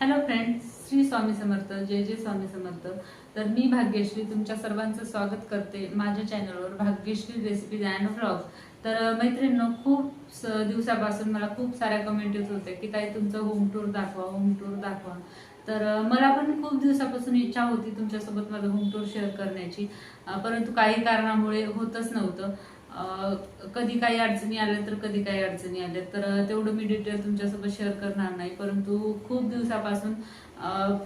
Hello friends Shri Swami Samarth जय जय स्वामी समर्थ. तर मी भाग्यश्री तुमच्या सर्वांचं स्वागत करते माझ्या चॅनलवर भाग्यश्री रेसिपीज अँड व्लॉग तर मैत्रिणींनो खूप दिवसापासून मला खूप साऱ्या कमेंट येत होत्या की ताई तुमचं होम टूर दाखवा होम टूर दाखवा. तर मला पण खूप दिवसापासून इच्छा होती तुमच्यासोबत माझं होम टूर शेअर करण्याची. परंतु काही कारणामुळे होतच नव्हतं. कधी काही अडचणी आल्या तर कधी काही अडचणी आल्या तर तेवढं मी डिटेल तुमच्यासोबत शेअर करणार नाही. परंतु खूप दिवसापासून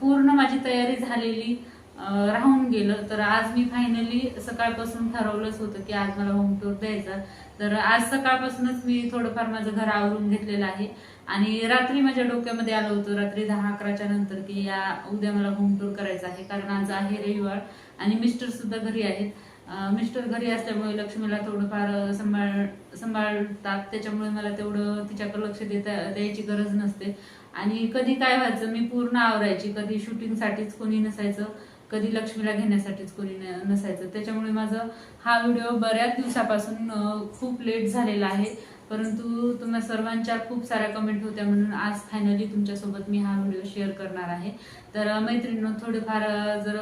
पूर्ण माझी तयारी झालेली राहून गेलं. तर आज मी फायनली सकाळपासून ठरवलंच होतं की आज मला होम टूर द्यायचा. तर आज सकाळपासूनच मी थोडंफार माझं घर आवरून घेतलेलं आहे. आणि रात्री माझ्या डोक्यामध्ये आलं होतं रात्री दहा अकराच्या नंतर की या उद्या मला होम टूर करायचा आहे. कारण आज आहे रविवार आणि मिस्टर सुद्धा घरी आहेत. मिस्टर घरी असल्यामुळे लक्ष्मीला थोडंफार सांभाळ सांभाळतात. त्याच्यामुळे मला तेवढं तिच्याकडे लक्ष देता द्यायची गरज नसते. आणि कधी काय व्हायचं मी पूर्ण आवरायची. कधी शूटिंगसाठीच कोणी नसायचं कधी लक्ष्मीला घेण्यासाठीच कोणी न- नसायचं. त्याच्यामुळे माझं हा व्हिडिओ बऱ्याच दिवसापासून खूप लेट झालेला आहे. परंतु तुम्हा सर्वांच्या खूप साऱ्या कमेंट होत्या म्हणून आज फायनली तुमच्यासोबत मी हा व्हिडिओ शेअर करणार आहे. तर मैत्रिणीनं थोडेफार जर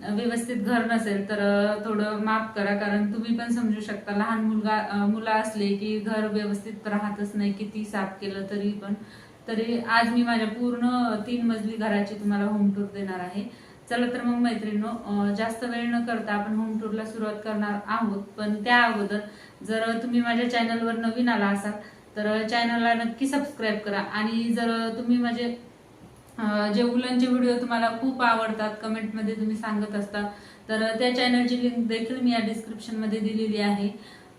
व्यवस्थित घर नसेल तर थोडं माफ करा कारण तुम्ही पण समजू शकता लहान मुलगा मुलं असले की घर व्यवस्थित राहतच नाही किती साफ केलं तरी पण. तरी आज मी माझ्या पूर्ण तीन मजली घराची तुम्हाला होम टूर देणार आहे. चला तर मग मैत्रिणीनो जास्त वेळ न करता आपण होम टूरला सुरुवात करणार आहोत. पण त्या अगोदर जर तुम्ही माझ्या चॅनलवर नवीन आला असाल तर चॅनलला नक्की सबस्क्राईब करा. आणि जर तुम्ही माझे जे उलनचे व्हिडिओ तुम्हाला खूप आवडतात कमेंटमध्ये तुम्ही सांगत असता तर त्या चॅनलची लिंक देखील मी या डिस्क्रिप्शनमध्ये दिलेली आहे.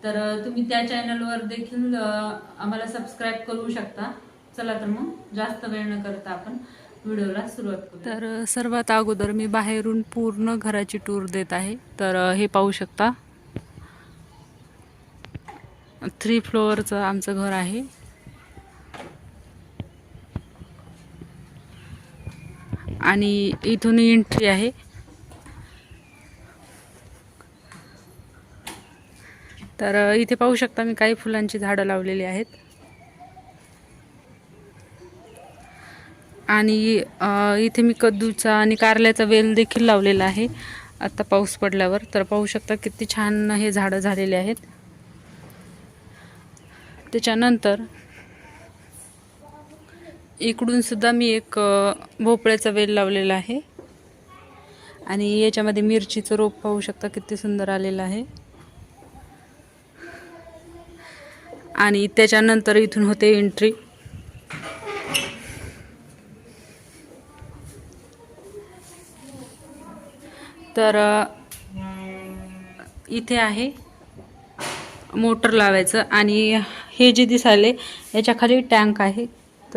तर तुम्ही त्या चॅनलवर देखील आम्हाला सबस्क्राईब करू शकता. चला तर मग जास्त वेळ न करता आपण व्हिडिओला सुरुवात करू तर सर्वात अगोदर मी बाहेरून पूर्ण घराची टूर देत आहे. तर हे पाहू शकता. थ्री फ्लोअरचं आमचं घर आहे. आणि इथून एंट्री आहे. तर इथे पाहू शकता मी काही फुलांची झाडं लावलेली आहेत. आणि इथे मी कद्दूचा आणि कारल्याचा वेल देखील लावलेला आहे. आता पाऊस पडल्यावर. तर पाहू शकता किती छान हे झाडं झालेले आहेत. त्याच्यानंतर इकडून सुद्धा मी एक भोपळ्याचा वेल लावलेला आहे. आणि याच्यामध्ये मिरचीचं रोप पाहू शकता किती सुंदर आलेलं आहे. आणि त्याच्यानंतर इथून होते एंट्री तर इथे आहे मोटर लावायचं. आणि हे जे दिसायले याच्या खाली टँक आहे.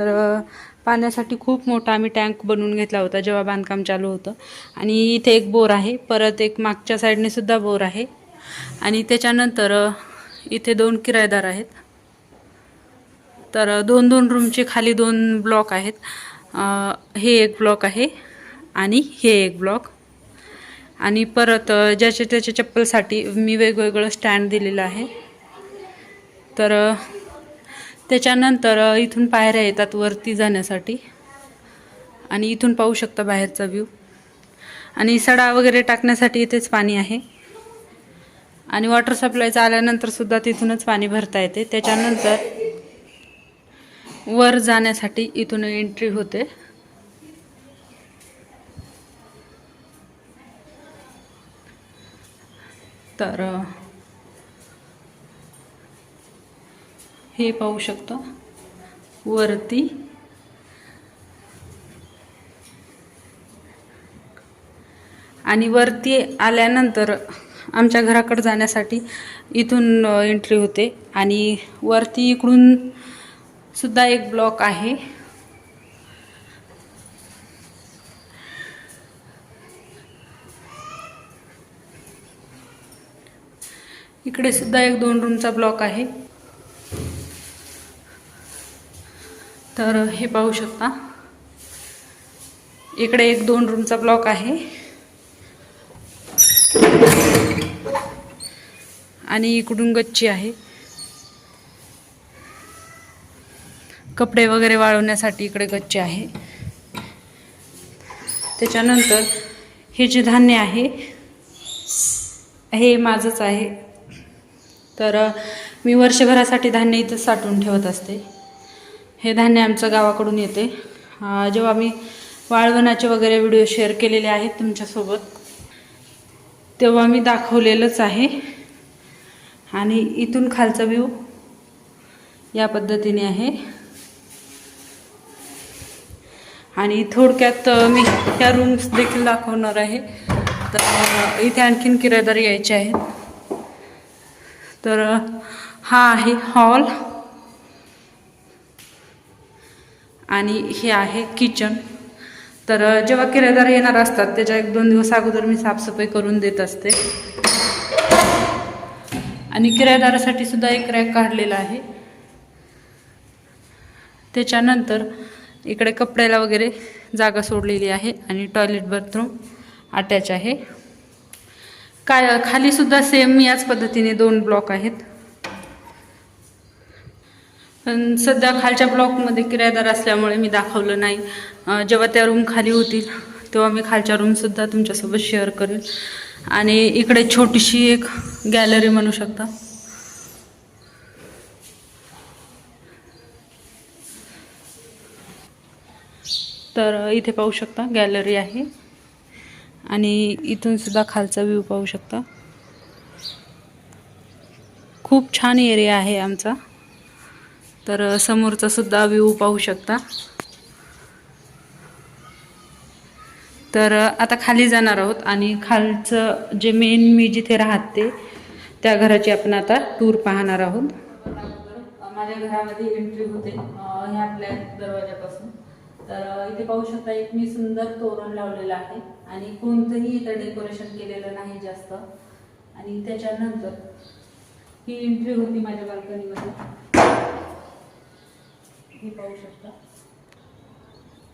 तर पाण्यासाठी खूप मोठा आम्ही टँक बनवून घेतला होता जेव्हा बांधकाम चालू होतं. आणि इथे एक बोर आहे परत एक मागच्या साईडने सुद्धा बोर आहे. आणि त्याच्यानंतर इथे दोन किरायदार आहेत. तर दोन दोन रूमचे खाली दोन ब्लॉक आहेत. हे एक ब्लॉक आहे आणि हे एक ब्लॉक. आणि परत ज्याच्या त्याच्या चप्पलसाठी मी वेगवेगळं स्टँड दिलेलं आहे. तर त्याच्यानंतर इथून पायऱ्या येतात वरती जाण्यासाठी. आणि इथून पाहू शकता बाहेरचा व्ह्यू आणि सडा वगैरे टाकण्यासाठी इथेच पाणी आहे. आणि वॉटर सप्लायचं आल्यानंतर सुद्धा तिथूनच पाणी भरता येते. त्याच्यानंतर वर जाण्यासाठी इथून एंट्री होते. तर हे पाहू शकतो. वरती. आणि वरती आल्यानंतर आमच्या घराकडे जाण्यासाठी इथून एंट्री होते. आणि वरती इकडून सुद्धा एक ब्लॉक आहे. इकडे सुद्धा एक दोन रूमचा ब्लॉक आहे. तर हे पाहू शकता. इकडे एक दोन रूमचा ब्लॉक आहे. आणि इकडून गच्ची आहे. कपडे वगैरे वाळवण्यासाठी इकडे गच्ची आहे. त्याच्यानंतर हे जे धान्य आहे हे माझंच आहे. तर मी वर्षभरासाठी धान्य इथं साठवून ठेवत असते. हे धान्य आमचं गावाकडून येते. जेव्हा मी वाळवणाचे वगैरे व्हिडिओ शेअर केलेले आहेत तुमच्यासोबत तेव्हा मी दाखवलेलंच आहे. आणि इथून खालचा व्ह्यू या पद्धतीने आहे. आणि थोडक्यात मी ह्या रूम्स देखील दाखवणार आहे. तर इथे आणखीन किरायदार यायचे आहेत. तर हा आहे हॉल आणि हे आहे किचन तर जेव्हा किरायदार येणार असतात त्याच्या एक दोन दिवस अगोदर मी साफसफाई करून देत असते. आणि किरायदारासाठी सुद्धा एक रॅक काढलेला आहे. त्याच्यानंतर इकडे कपड्याला वगैरे जागा सोडलेली आहे आणि टॉयलेट बाथरूम अटॅच आहे. काय खालीसुद्धा सेम याच पद्धतीने दोन ब्लॉक आहेत. पण सध्या खालच्या ब्लॉकमध्ये किरायदार असल्यामुळे मी दाखवलं नाही. जेव्हा त्या रूम खाली होतील तेव्हा मी खालच्या रूमसुद्धा तुमच्यासोबत शेअर करेन आणि इकडे छोटीशी एक गॅलरी म्हणू शकता. तर इथे पाहू शकता गॅलरी आहे. आणि इथून सुद्धा खालचा व्ह्यू पाहू शकता. खूप छान एरिया आहे आमचा. तर समोरचा सुद्धा व्ह्यू पाहू शकता. तर आता खाली जाणार आहोत आणि खालचं जे मेन मी जिथे राहते त्या घराची आपण आता टूर पाहणार आहोत. माझ्या घरामध्ये एंट्री होते ह्या आपल्या दरवाजापासून तर इथे पाहू शकता एक मी सुंदर तोरण लावलेलं आहे आणि कोणतंही इथं डेकोरेशन केलेलं नाही जास्त. आणि त्याच्यानंतर ही एंट्री होती माझ्या बाल्कनीमध्ये हे पाहू शकता.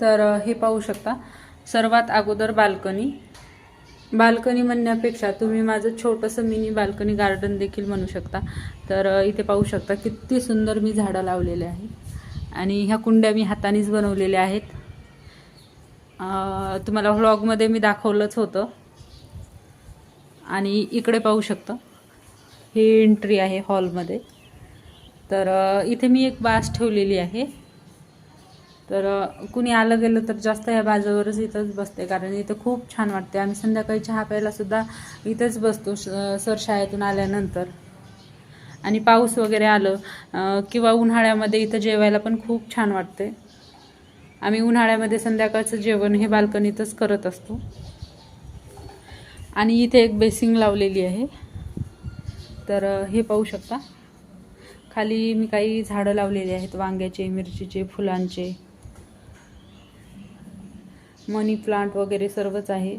तर हे पाहू शकता. सर्वात अगोदर बाल्कनी. बाल्कनी म्हणण्यापेक्षा तुम्ही माझं छोटंसं मिनी बाल्कनी गार्डन देखील म्हणू शकता. तर इथे पाहू शकता किती सुंदर मी झाडं लावलेले आहे. आणि ह्या कुंड्या मी हातानेच बनवलेल्या आहेत. तुम्हाला व्लॉगमध्ये मी दाखवलंच होतं. आणि इकडे पाहू शकता. ही एंट्री आहे हॉलमध्ये. तर इथे मी एक बास ठेवलेली आहे. तर कुणी आलं गेलं तर जास्त या बाजूवरच इथंच बसते कारण इथं खूप छान वाटते. आम्ही संध्याकाळी चहा प्यायलासुद्धा इथंच बसतो सर शाळेतून आल्यानंतर. आणि पाऊस वगैरे आलं किंवा उन्हाळ्यामध्ये इथं जेवायला पण खूप छान वाटते. आम्ही उन्हाळ्यामध्ये संध्याकाळचं जेवण हे बाल्कनीतच करत असतो. आणि इथे एक बेसिंग लावलेली आहे. तर हे पाहू शकता. खाली मी काही झाडं लावलेली आहेत वांग्याचे मिरचीचे फुलांचे. मनी प्लांट वगैरे सर्वच आहे.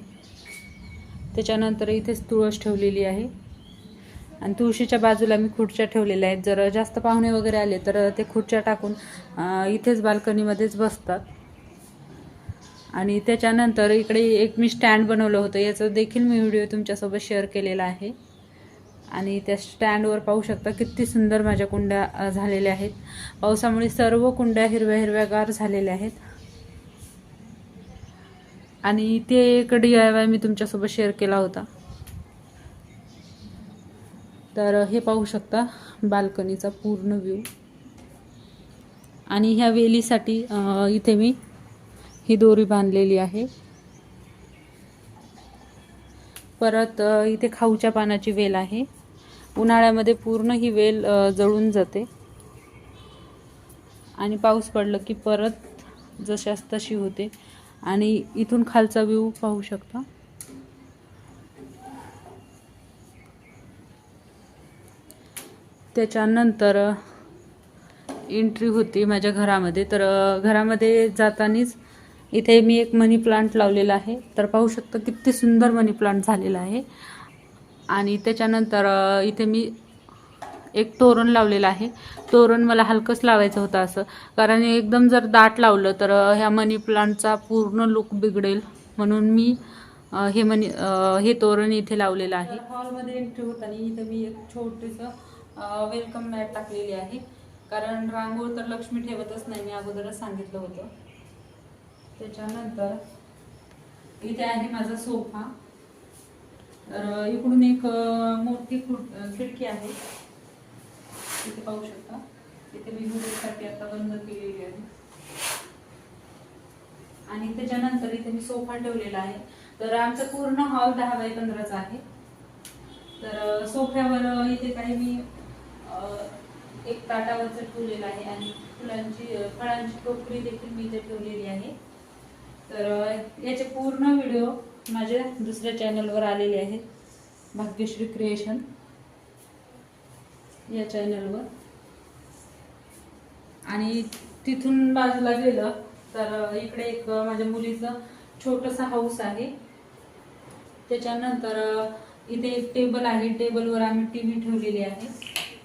त्याच्यानंतर इथेच तुळस ठेवलेली आहे. आणि तुळशीच्या बाजूला मी खुर्च्या ठेवलेल्या आहेत. जर जास्त पाहुणे वगैरे आले तर ते खुर्च्या टाकून इथेच बाल्कनीमध्येच बसतात. आणि त्याच्यानंतर इकडे एक मी स्टँड बनवलं होतं. याचं देखील मी व्हिडिओ तुमच्यासोबत शेअर केलेला आहे. आणि त्या स्टँडवर पाहू शकता किती सुंदर माझ्या कुंड्या झालेल्या आहेत. पावसामुळे सर्व कुंड्या हिरव्या हिरव्यागार झालेल्या आहेत. आणि ते एक डी आय वाय मी तुमच्यासोबत शेअर केला होता. तर हे पाहू शकता बाल्कनीचा पूर्ण व्ह्यू आणि ह्या वेलीसाठी इथे मी ही दोरी बांधलेली आहे. परत इथे खाऊच्या पानाची वेल आहे. उन्हाळ्यामध्ये पूर्ण ही वेल जळून जाते. आणि पाऊस पडलं की परत जशास तशी होते. आणि इथून खालचा व्ह्यू पाहू शकता. त्याच्यानंतर एंट्री होती माझ्या घरामध्ये. तर घरामध्ये जातानीच इथे मी एक मनी प्लांट लावलेला आहे. तर पाहू शकता किती सुंदर मनी प्लांट झालेला आहे. आणि त्याच्यानंतर इथे मी एक तोरण लावलेलं आहे. तोरण मला हलकंच लावायचं होतं असं. कारण एकदम जर दाट लावलं तर ह्या मनी प्लांटचा पूर्ण लुक बिघडेल. म्हणून मी हे मनी हे तोरण इथे लावलेलं आहे. हॉलमध्ये एंट्री होताना इथे मी एक छोटंसं वेलकम मॅट टाकलेली आहे. कारण रांगोळ तर लक्ष्मी ठेवतच नाही मी अगोदरच सांगितलं होतं. त्याच्यानंतर इथे आहे माझा सोफा. तर इकडून एक मोठी खिडकी आहे. तिथे पाहू शकता. तिथे मी मुलीसाठी आता बंद केलेली आहे. आणि त्याच्यानंतर इथे मी सोफा ठेवलेला आहे. तर आमचा पूर्ण हॉल दहा बाय पंधराचा आहे. तर सोफ्यावर इथे काही मी एक ताटावरचं ठेवलेलं आहे आणि फुलांची फळांची टोकरी देखील मी इथे ठेवलेली आहे. तर याचे पूर्ण व्हिडिओ माझ्या दुसऱ्या चॅनलवर आलेले आहेत भाग्यश्री क्रिएशन या चॅनलवर आणि तिथून बाजूला गेलं तर इकडे एक माझ्या मुलीचं छोटंसं हाऊस आहे. त्याच्यानंतर इथे एक टेबल आहे. टेबलवर आम्ही टी व्ही ठेवलेली आहे.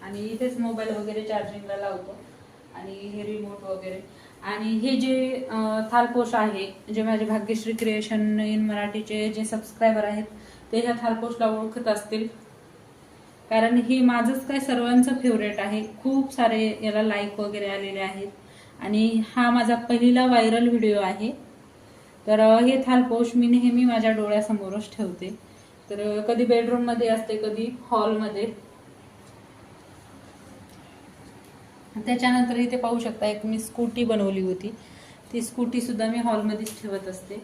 आणि इथेच मोबाईल वगैरे चार्जिंगला लावतो. आणि हे रिमोट वगैरे. आणि हे जे थालपोष थालपोश आहे जे माझे भाग्यश्री क्रिएशन इन मराठीचे जे सबस्क्रायबर आहेत ते ह्या थालपोशला ओळखत असतील. कारण हे माझंच काय सर्वांचं फेवरेट आहे. खूप सारे याला लाईक वगैरे आलेले आहेत. आणि हा माझा पहिला व्हायरल व्हिडिओ आहे. तर हे थालपोश मी नेहमी माझ्या डोळ्यासमोरच ठेवते. तर कधी बेडरूममध्ये असते कधी हॉलमध्ये त्याच्यानंतर इथे पाहू शकता एक मी स्कूटी बनवली होती. ती स्कूटीसुद्धा मी हॉलमध्येच ठेवत असते.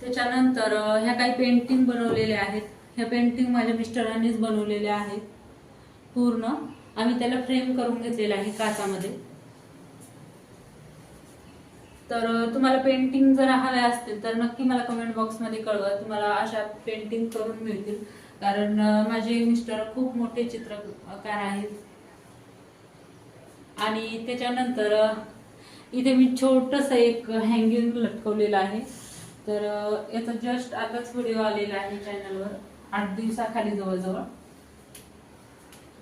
त्याच्यानंतर ह्या काही पेंटिंग बनवलेल्या आहेत. ह्या पेंटिंग माझ्या मिस्टरांनीच बनवलेल्या आहेत. पूर्ण. आम्ही त्याला फ्रेम करून घेतलेलं आहे काचामध्ये. तर तुम्हाला पेंटिंग जर हव्या असतील तर नक्की मला कमेंट बॉक्समध्ये कळवा. तुम्हाला अशा पेंटिंग करून मिळतील. कारण माझे मिस्टर खूप मोठे चित्रकार आहेत. आणि त्याच्यानंतर इथे मी छोटस एक हँगिंग लटकवलेलं आहे. तर याचा जस्ट आताच व्हिडिओ आलेला आहे चॅनलवर आठ दिवसाखाली जवळजवळ.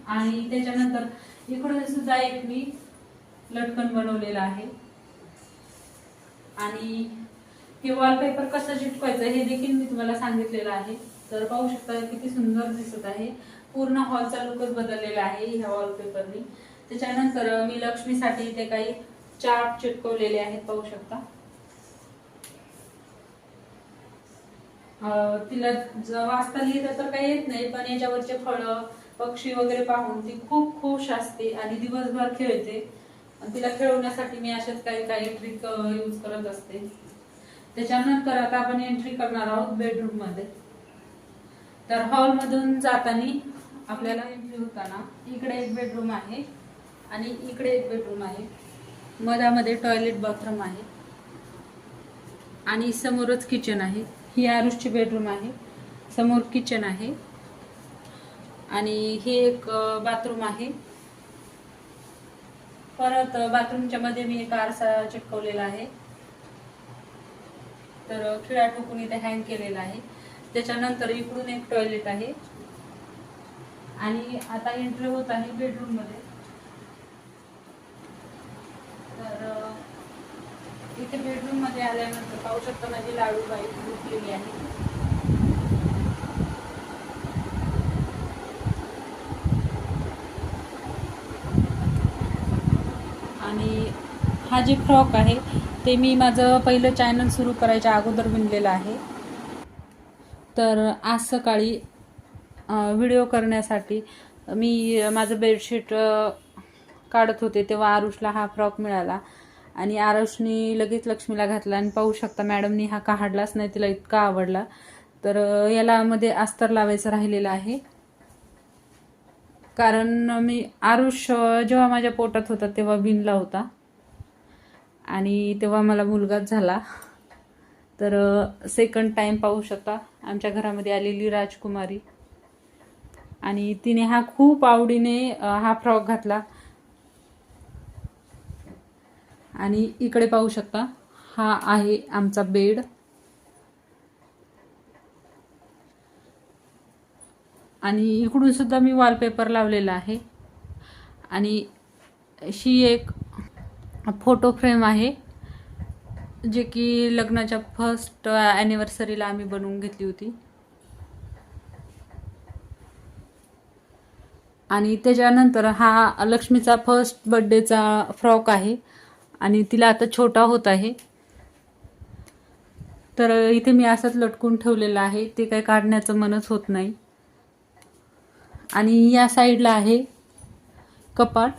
आणि त्याच्यानंतर इकडून सुद्धा एक मी लटकन बनवलेलं आहे. आणि हे वॉलपेपर कसं चिटकवायचं हे देखील मी तुम्हाला सांगितलेलं आहे. तर पाहू शकता किती सुंदर दिसत आहे. पूर्ण हॉलचा लुकच बदललेला आहे ह्या वॉलपेपरनी त्याच्यानंतर मी लक्ष्मीसाठी इथे काही चार्ट चिटकवलेले आहेत पाहू शकता. तिला वाचता लिहिलं तर काही येत नाही पण याच्यावरचे फळं पक्षी वगैरे पाहून ती खूप खुश असते आणि दिवसभर खेळते. आणि तिला खेळवण्यासाठी मी अशाच काही काही ट्रिक यूज करत असते. त्याच्यानंतर आता आपण एंट्री करणार आहोत बेडरूममध्ये तर हॉल मधून जाताना आपल्याला एंट्री होताना इकडे एक बेडरूम आहे. आणि इकडे एक बेडरूम आहे. मधामध्ये टॉयलेट बाथरूम आहे. आणि समोरच किचन आहे. ही आरुषची बेडरूम आहे. समोर किचन आहे. आणि हे एक बाथरूम आहे. परत बाथरूमच्या मध्ये मी एक आरसा चिटकवलेला आहे. तर खिळा ठोकून इथे हँग केलेला आहे. त्याच्यानंतर इकडून एक टॉयलेट आहे. आणि आता एंट्री होत आहे बेडरूममध्ये. तर इथे बेडरूममध्ये आल्यानंतर पाहू शकता माझी लाडू बाई झोपलेली आहे. आणि हा जे फ्रॉक आहे ते मी माझं पहिलं चॅनल सुरू करायच्या अगोदर विणलेलं आहे. तर आज सकाळी व्हिडिओ करण्यासाठी मी माझं बेडशीट काढत होते तेव्हा आरुषला हा फ्रॉक मिळाला. आणि आरुषनी लगेच लक्ष्मीला घातला आणि पाहू शकता मॅडमनी हा काढलाच नाही तिला इतका आवडला. तर याला मध्ये अस्तर लावायचं राहिलेलं आहे. कारण मी आरुष जेव्हा माझ्या पोटात होता तेव्हा विणला होता. आणि तेव्हा मला मुलगाच झाला. तर सेकंड टाइम पाहू शकता आमच्या घरामध्ये आलेली राजकुमारी. आणि तिने हा खूप आवडीने हा फ्रॉक घातला. आणि इकडे पाहू शकता हा आहे आमचा बेड. आणि इकडून सुद्धा मी वॉलपेपर लावलेला आहे. आणि ही एक फोटो फ्रेम आहे जे की लग्नाच्या फर्स्ट ॲनिव्हर्सरीला आम्ही बनवून घेतली होती. आणि त्याच्यानंतर हा लक्ष्मीचा फर्स्ट बड्डेचा फ्रॉक आहे. आणि तिला आता छोटा होत आहे. तर इथे मी असंच लटकून ठेवलेलं आहे. ते काही काढण्याचं मनच होत नाही. आणि या साईडला आहे कपाट.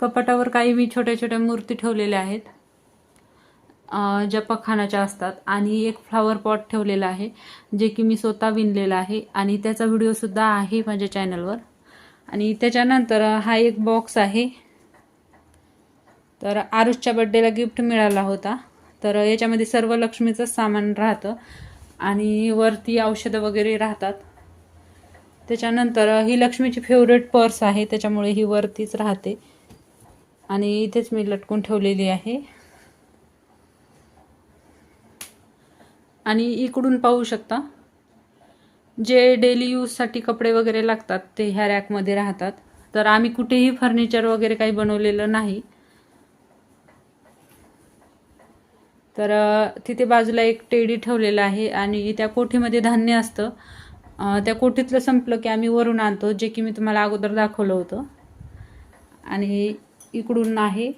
कपाटावर काही मी छोट्या छोट्या मूर्ती ठेवलेल्या आहेत. अं, ज्या पखानाच्या असतात. आणि एक फ्लावर पॉट ठेवलेला आहे जे की मी स्वतः विणलेला आहे. आणि त्याचा व्हिडिओसुद्धा आहे माझ्या चॅनलवर आणि त्याच्यानंतर हा एक बॉक्स आहे. तर आरुषच्या बड्डेला गिफ्ट मिळाला होता. तर याच्यामध्ये सर्व लक्ष्मीचंच सामान राहतं. आणि वरती औषधं वगैरे राहतात. त्याच्यानंतर ही लक्ष्मीची फेवरेट पर्स आहे. त्याच्यामुळे ही वरतीच राहते. आणि इथेच मी लटकून ठेवलेली आहे. आणि इकडून पाहू शकता जे डेली यूजसाठी कपडे वगैरे लागतात ते ह्या रॅकमध्ये राहतात. तर आम्ही कुठेही फर्निचर वगैरे काही बनवलेलं नाही. तर तिथे बाजूला एक टेडी ठेवलेला आहे आणि त्या कोठीमध्ये धान्य असतं. त्या कोठीतलं संपलं की आम्ही वरून आणतो जे की मी तुम्हाला अगोदर दाखवलं होतं. आणि इकडून आहे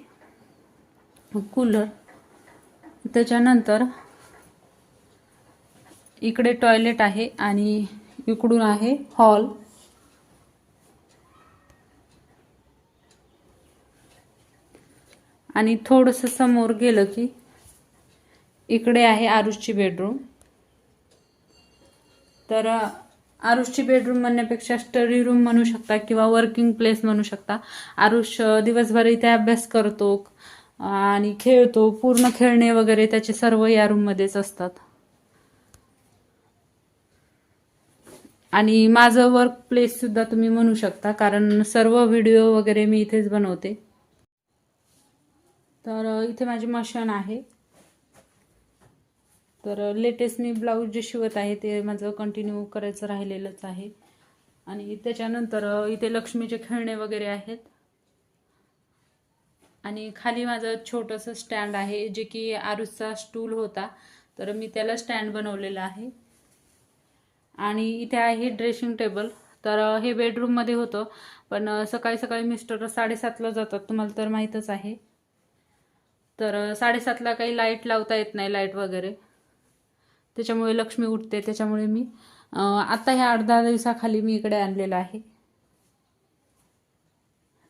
कूलर. त्याच्यानंतर इकडे टॉयलेट आहे आणि इकडून आहे हॉल. आणि थोडंसं समोर गेलं की इकडे आहे आरुषची बेडरूम. तर आरुषची बेडरूम म्हणण्यापेक्षा स्टडी रूम म्हणू शकता किंवा वर्किंग प्लेस म्हणू शकता. आरुष दिवसभर इथे अभ्यास करतो आणि खेळतो पूर्ण खेळणे वगैरे त्याचे सर्व या रूममध्येच असतात. आणि माझं वर्क प्लेस सुद्धा तुम्ही म्हणू शकता कारण सर्व व्हिडिओ वगैरे मी इथेच बनवते. तर इथे माझी मशीन आहे. तर लेटेस्ट मी ब्लाऊज जे शिवत आहे ते माझं कंटिन्यू करायचं राहिलेलंच आहे. आणि त्याच्यानंतर इथे लक्ष्मीचे खेळणे वगैरे आहेत. आणि खाली माझं छोटंसं स्टँड आहे जे की आरुसचा स्टूल होता. तर मी त्याला स्टँड बनवलेलं आहे. आणि इथे आहे ड्रेसिंग टेबल तर हे बेडरूममध्ये होतं. पण सकाळी सकाळी मिस्टर साडेसातला जातात तुम्हाला तर माहीतच आहे. तर साडेसातला काही लाइट लावता येत नाही लाइट वगैरे. त्याच्यामुळे लक्ष्मी उठते त्याच्यामुळे मी आत्ता आता ह्या आठ दहा दिवसाखाली मी इकडे आणलेलं आहे.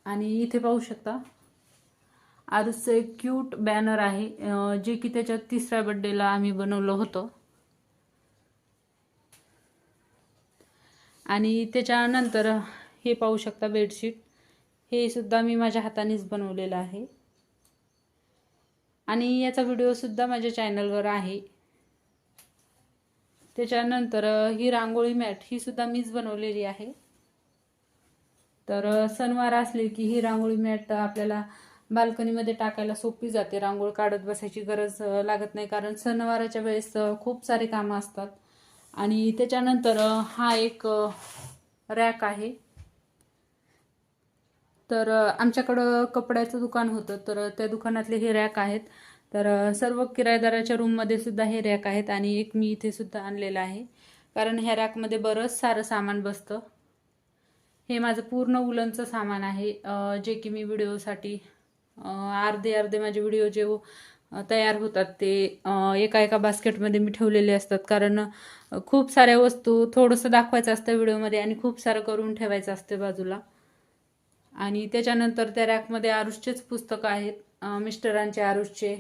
आणि इथे पाहू शकता आरुसचं एक क्यूट बॅनर आहे जे की त्याच्या तिसऱ्या बड्डेला आम्ही बनवलं होतं. आणि त्याच्यानंतर हे पाहू शकता बेडशीट हे सुद्धा मी माझ्या हातानेच बनवलेलं आहे. आणि याचा व्हिडिओसुद्धा माझ्या चॅनलवर आहे. त्याच्यानंतर ही रांगोळी मॅट ही सुद्धा मीच बनवलेली आहे. तर सणवार असले की ही रांगोळी मॅट आपल्याला बाल्कनीमध्ये टाकायला सोपी जाते. रांगोळी काढत बसायची गरज लागत नाही कारण सणवाराच्या वेळेस खूप सारे कामं असतात. आणि त्याच्यानंतर हा एक रॅक आहे. तर आमच्याकडं कपड्याचं दुकान होतं. तर त्या दुकानातले हे रॅक आहेत. तर सर्व किरायदाराच्या रूममध्ये सुद्धा हे रॅक आहेत आणि एक मी इथे सुद्धा आणलेलं आहे. कारण ह्या रॅकमध्ये बरंच सारं सामान बसतं. हे माझं पूर्ण उलनचं सामान आहे. जे की मी व्हिडिओसाठी अर्धे अर्धे माझे व्हिडिओ जे तयार होतात ते एका एका बास्केटमध्ये मी ठेवलेले असतात. कारण खूप साऱ्या वस्तू थोडंसं दाखवायचं असतं व्हिडिओमध्ये आणि खूप सारं करून ठेवायचं असतं बाजूला. आणि त्याच्यानंतर त्या रॅकमध्ये आरुषचेच पुस्तकं आहेत. मिस्टरांचे आरुषचे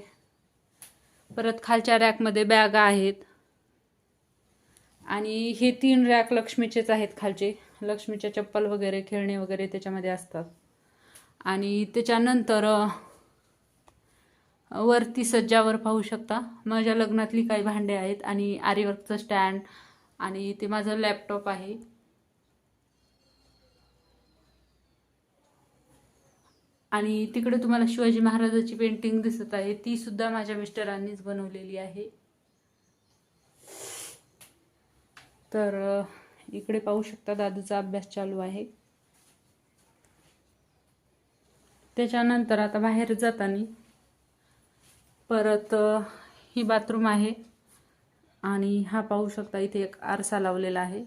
परत खालच्या रॅकमध्ये बॅगा आहेत. आणि हे तीन रॅक लक्ष्मीचेच आहेत खालचे. लक्ष्मीच्या चप्पल वगैरे खेळणे वगैरे त्याच्यामध्ये असतात. आणि त्याच्यानंतर वरती सज्जावर पाहू शकता. माझ्या लग्नातली काही भांडे आहेत आणि आरीवर्कचं स्टँड आणि ते माझं लॅपटॉप आहे. आणि तिकडे तुम्हाला शिवाजी महाराजाची पेंटिंग दिसत आहे. ती सुद्धा माझ्या मिस्टरांनीच बनवलेली आहे. तर इकडे पाहू शकता दादूचा अभ्यास चालू आहे. त्याच्यानंतर आता बाहेर जाताना परत ही बाथरूम आहे आणि हा पाहू शकता इथे एक आरसा लावलेला आहे.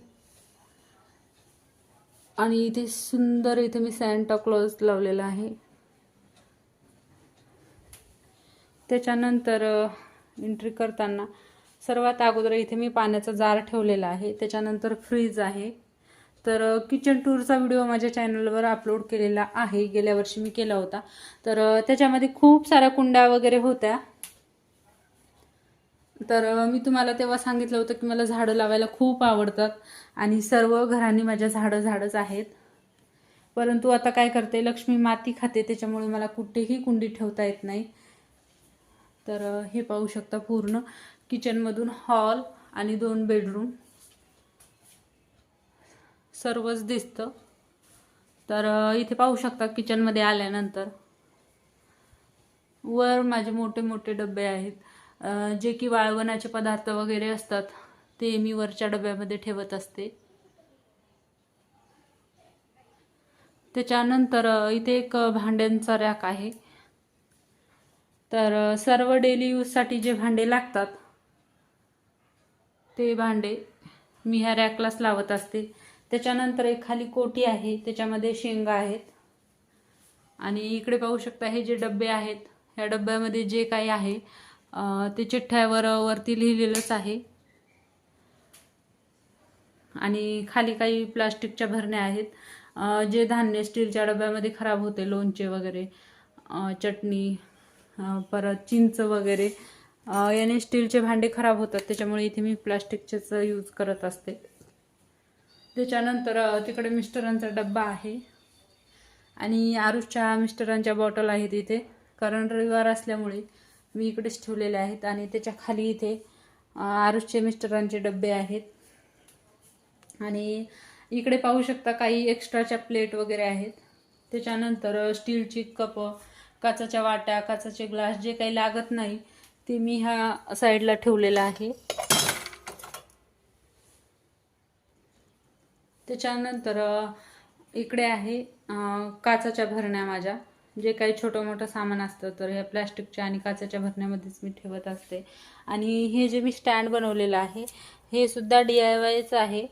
आणि इथे सुंदर इथे मी सॅन्टा क्लॉज लावलेला आहे. त्याच्यानंतर एंट्री करताना सर्वात अगोदर इथे मी पाण्याचा जार ठेवलेला आहे. त्याच्यानंतर फ्रीज आहे. तर किचन टूरचा व्हिडिओ माझ्या चॅनलवर अपलोड केलेला आहे. गेल्या वर्षी मी केला होता. तर त्याच्यामध्ये खूप साऱ्या कुंड्या वगैरे होत्या. तर मी तुम्हाला तेव्हा सांगितलं होतं की मला झाडं लावायला खूप आवडतात आणि सर्व घरांनी माझ्या झाडं झाडच आहेत. परंतु आता काय करते लक्ष्मी माती खाते त्याच्यामुळे मला कुठेही कुंडी ठेवता येत नाही. तर हे पाहू शकता पूर्ण किचनमधून हॉल आणि दोन बेडरूम. सर्वच दिसतं. तर इथे पाहू शकता किचनमध्ये आल्यानंतर. वर माझे मोठे मोठे डबे आहेत. जे की वाळवणाचे पदार्थ वगैरे असतात ते मी वरच्या डब्यामध्ये ठेवत असते. त्याच्यानंतर इथे एक भांड्यांचा रॅक आहे. तर सर्व डेली यूजसाठी जे भांडे लागतात ते भांडे मी ह्या रॅकलाच लावत असते. त्याच्यानंतर एक खाली कोटी आहे त्याच्यामध्ये शेंगा आहेत. आणि इकडे पाहू शकता हे जे डबे आहेत ह्या डब्यामध्ये जे काही आहे ते चिठ्ठ्यावर वरती लिहिलेलंच आहे. आणि खाली काही प्लास्टिकच्या भरण्या आहेत. जे धान्य स्टीलच्या डब्यामध्ये खराब होते लोणचे वगैरे चटणी परत चिंच वगैरे. याने स्टीलचे भांडे खराब होतात त्याच्यामुळे इथे मी प्लास्टिकचेच यूज करत असते. त्याच्यानंतर तिकडे मिस्टरांचा डब्बा आहे. आणि आरुषच्या मिस्टरांच्या बॉटल आहेत इथे. कारण रविवार असल्यामुळे मी इकडेच ठेवलेले आहेत आणि त्याच्याखाली इथे आरुषचे मिस्टरांचे डब्बे आहेत. आणि इकडे पाहू शकता काही एक्स्ट्राच्या प्लेट वगैरे आहेत. त्याच्यानंतर स्टीलची कप काचाच्या वाट्या काचाचे ग्लास जे काही लागत नाही ते मी ह्या साईडला ठेवलेलं आहे. त्याच्यानंतर इकडे आहे काचाच्या भरण्या माझ्या. जे काही छोटं मोठं सामान असतं तर ह्या प्लॅस्टिकच्या आणि काचाच्या भरण्यामध्येच मी ठेवत असते. आणि हे जे मी स्टँड बनवलेलं आहे हे सुद्धा डी आय वायचं आहे.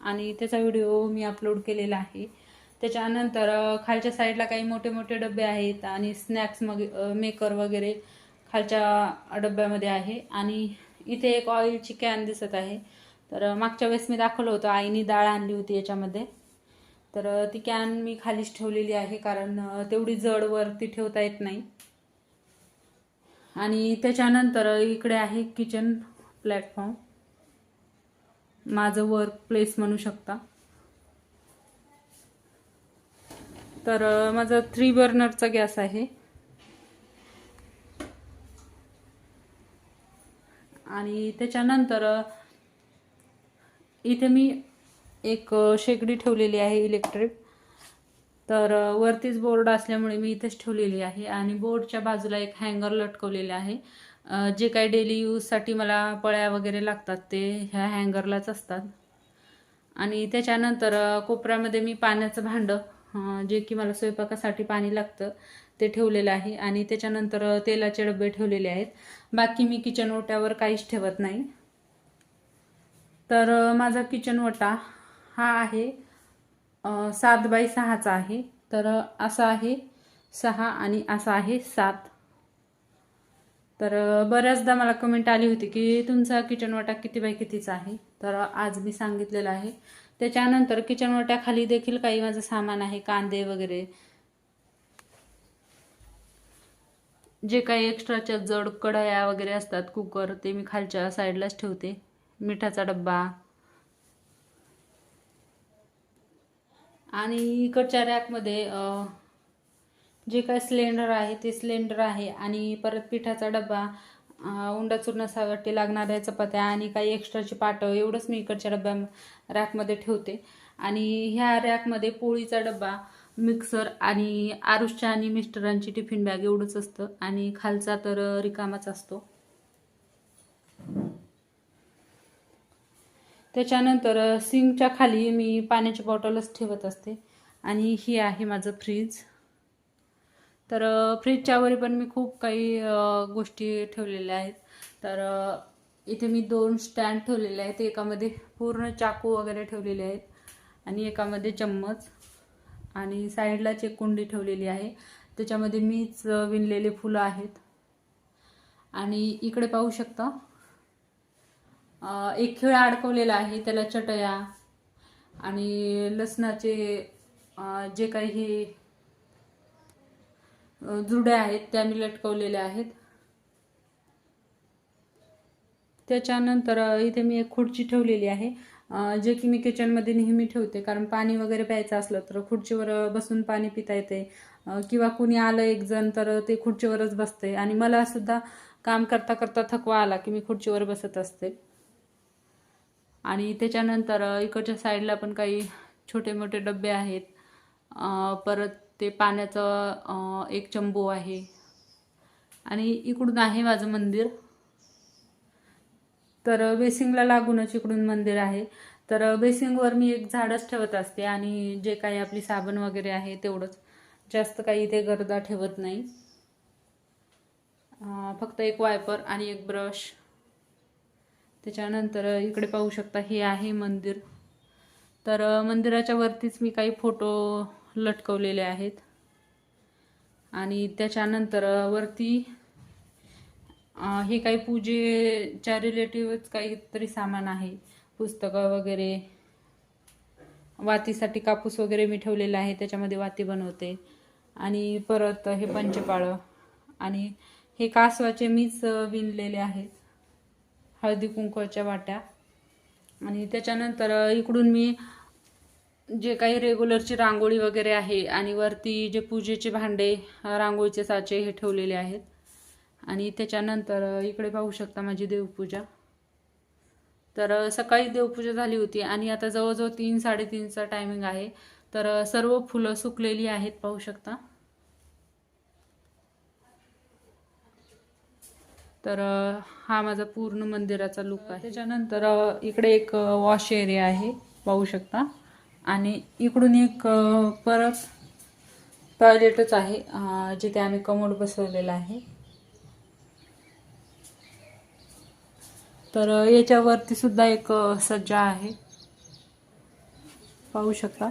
आणि त्याचा व्हिडिओ मी अपलोड केलेला आहे. त्याच्यानंतर खालच्या साईडला काही मोठे मोठे डबे आहेत आणि स्नॅक्स मग मेकर वगैरे खालच्या डब्यामध्ये आहे. आणि इथे एक ऑइलची कॅन दिसत आहे. तर मागच्या वेळेस मी दाखवलं होतं आईने डाळ आणली होती याच्यामध्ये. तर ती कॅन मी खालीच ठेवलेली आहे कारण तेवढी जड वरती ठेवता येत नाही. आणि त्याच्यानंतर इकडे आहे किचन प्लॅटफॉर्म माझं वर्क प्लेस म्हणू शकता. तर माझा थ्री बर्नरचा गॅस आहे. आणि त्याच्यानंतर इथे मी एक शेगडी ठेवलेली आहे इलेक्ट्रिक तर वरतीच बोर्ड असल्यामुळे मी इथेच ठेवलेली आहे. आणि बोर्डच्या बाजूला एक हँगर लटकवलेले आहे. जे काही डेली यूजसाठी मला पळ्या वगैरे लागतात ते ह्या हँगरलाच असतात. आणि त्याच्यानंतर कोपऱ्यामध्ये मी पाण्याचं भांडं जे की मला स्वयंपाकासाठी पाणी लागतं ते ठेवलेलं आहे. आणि त्याच्यानंतर तेलाचे डबे ठेवलेले आहेत. बाकी मी किचन ओट्यावर काहीच ठेवत नाही. तर माझा किचन ओटा हा आहे सात बाय सहाचा आहे. तर असा आहे सहा आणि असा आहे सात. तर बऱ्याचदा मला कमेंट आली होती की तुमचा किचन वाटा किती बाय कितीचा आहे? तर आज मी सांगितलेलं आहे. त्याच्यानंतर किचन ओट्याखाली देखील काही माझं सामान आहे कांदे वगैरे. जे काही एक्स्ट्राच्या जड कढया वगैरे असतात कुकर ते मी खालच्या साईडलाच ठेवते. मिठाचा डब्बा. आणि इकडच्या रॅकमध्ये जे काय सिलेंडर आहे ते सिलेंडर आहे आणि परत पिठाचा डब्बा. उंडा चुरण्यासाठी लागणाऱ्या चपात्या आणि काही एक्स्ट्राची पाटं एवढंच मी इकडच्या डब्या रॅकमध्ये ठेवते. आणि ह्या रॅकमध्ये पोळीचा डबा मिक्सर आणि आरुषच्या आणि मिस्टरांची टिफिन बॅग एवढंच असतं. आणि खालचा तर रिकामाच असतो. त्याच्यानंतर सिंकच्या खाली मी पाण्याची बॉटलच ठेवत असते. आणि ही आहे माझं फ्रीज. तर फ्रीजच्यावरी पण मी खूप काही गोष्टी ठेवलेल्या आहेत. तर इथे मी दोन स्टँड ठेवलेले आहेत. एकामध्ये पूर्ण चाकू वगैरे ठेवलेले आहेत आणि एकामध्ये चम्मच आणि साईडलाच एक कुंडी ठेवलेली आहे. त्याच्यामध्ये मीच विणलेले फुलं आहेत. आणि इकडे पाहू शकता एक खिळा अडकवलेला आहे त्याला चटया आणि लसणाचे जे काही हे जुड्या आहेत त्या मी लटकवलेल्या आहेत. त्याच्यानंतर इथे मी एक खुर्ची ठेवलेली आहे. जे की मी किचनमध्ये नेहमी ठेवते कारण पाणी वगैरे प्यायचं असलं तर खुर्चीवर बसून पाणी पिता येते. किंवा कुणी आलं एक जण तर ते खुर्चीवरच बसते. आणि मला सुद्धा काम करता करता थकवा आला की मी खुर्चीवर बसत असते. आणि त्याच्यानंतर इकडच्या साईडला पण काही छोटे मोठे डबे आहेत. परत ते पाण्याचं एक चंबू आहे. आणि इकडून आहे माझं मंदिर. तर बेसिंगला लागूनच इकडून मंदिर आहे. तर बेसिंगवर मी एक झाडच ठेवत असते आणि जे काही आपली साबण वगैरे आहे तेवढंच. जास्त काही इथे गर्दा ठेवत नाही. फक्त एक वायपर आणि एक ब्रश. त्याच्यानंतर इकडे पाहू शकता हे आहे मंदिर. तर मंदिराच्या वरतीच मी काही फोटो लटकवलेले आहेत. आणि त्याच्यानंतर वरती हे काही पूजेच्या रिलेटिव्हच काहीतरी सामान आहे. पुस्तकं वगैरे. वातीसाठी कापूस वगैरे मी ठेवलेला आहे त्याच्यामध्ये वाती बनवते. आणि परत हे पंचपाळं. आणि हे कासवाचे मीच विणलेले आहेत. हळदी कुंकवाच्या वाट्या. आणि त्याच्यानंतर इकडून मी जे काही रेग्युलरची रांगोळी वगैरे आहे आणि वरती जे पूजेचे भांडे रांगोळीचे साचे हे ठेवलेले आहेत. आणि त्याच्यानंतर इकडे पाहू शकता माझी देवपूजा. तर सकाळी देवपूजा झाली होती आणि आता जवळजवळ तीन साडेतीनचा टायमिंग आहे. तर सर्व फुलं सुकलेली आहेत पाहू शकता. तर हा माझा पूर्ण मंदिराचा लुक आहे. त्याच्यानंतर इकडे एक वॉश एरिया आहे पाहू शकता. आणि इकडून एक परत टॉयलेटच आहे जिथे आम्ही कमोड बसवलेला आहे. तर याच्यावरती सुद्धा एक सज्जा आहे. पाहू शकता.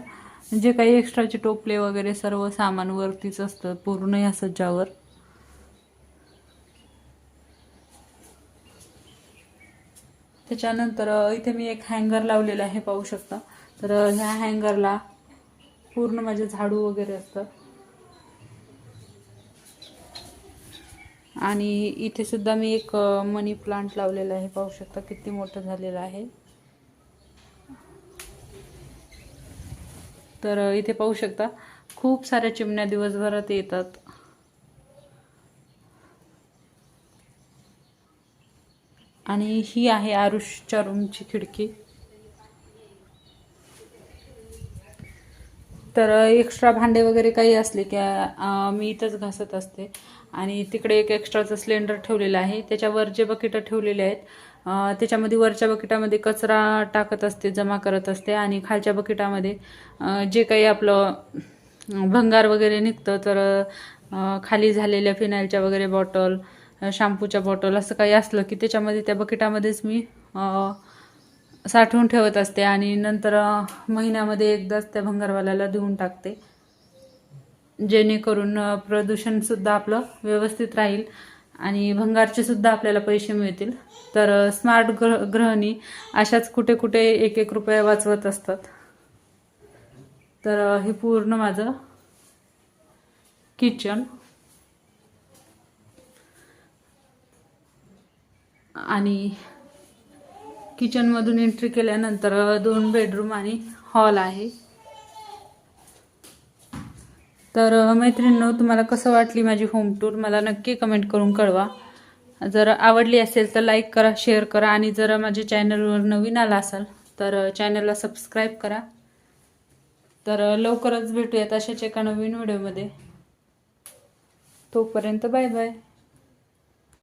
जे काही एक्स्ट्राचे टोपले वगैरे सर्व सामान वरतीच असतं पूर्ण या सज्जावर. त्याच्यानंतर इथे मी एक हँगर लावलेला आहे पाहू शकता. तर ह्या हँगरला पूर्ण माझे झाडू वगैरे असतं. आणि इथे सुद्धा मी एक मनी प्लांट लावलेला आहे. पाहू शकता किती मोठं झालेलं आहे. तर इथे पाहू शकता खूप साऱ्या चिमण्या दिवसभरात येतात. आणि ही आहे आरुषच्या रूमची खिडकी. तर एक्स्ट्रा भांडे वगैरे काही असले की मी इथंच घासत असते. आणि तिकडे एक एक्स्ट्राचं सिलेंडर ठेवलेलं आहे. त्याच्यावर जे बकेटं ठेवलेले आहेत त्याच्यामध्ये वरच्या बकेटामध्ये कचरा टाकत असते जमा करत असते. आणि खालच्या बकेटामध्ये जे काही आपलं भंगार वगैरे निघतं तर खाली झालेल्या फिनाईलच्या वगैरे बॉटल शॅम्पूच्या बॉटल असं काही असलं की त्याच्यामध्ये त्या बकेटामध्येच मी साठवून ठेवत असते आणि नंतर महिन्यामध्ये एकदाच त्या भंगारवाल्याला देऊन टाकते. जेणेकरून प्रदूषणसुद्धा आपलं व्यवस्थित राहील आणि भंगारचे सुद्धा आपल्याला पैसे मिळतील. तर स्मार्ट ग्रह ग्रहणी अशाच कुठे कुठे एक एक रुपया वाचवत असतात. तर हे पूर्ण माझं किचन. आणि किचनमधून एंट्री केल्यानंतर दोन बेडरूम आणि हॉल आहे. तर मैत्रिणींनो तुम्हाला कसं वाटली माझी होम टूर मला नक्की कमेंट करून कळवा. जर आवडली असेल तर लाईक करा शेअर करा आणि जर माझ्या चॅनलवर नवीन आला असाल तर चॅनलला सबस्क्राईब करा. तर लवकरच भेटूयात अशाच एका नवीन व्हिडिओमध्ये तोपर्यंत बाय बाय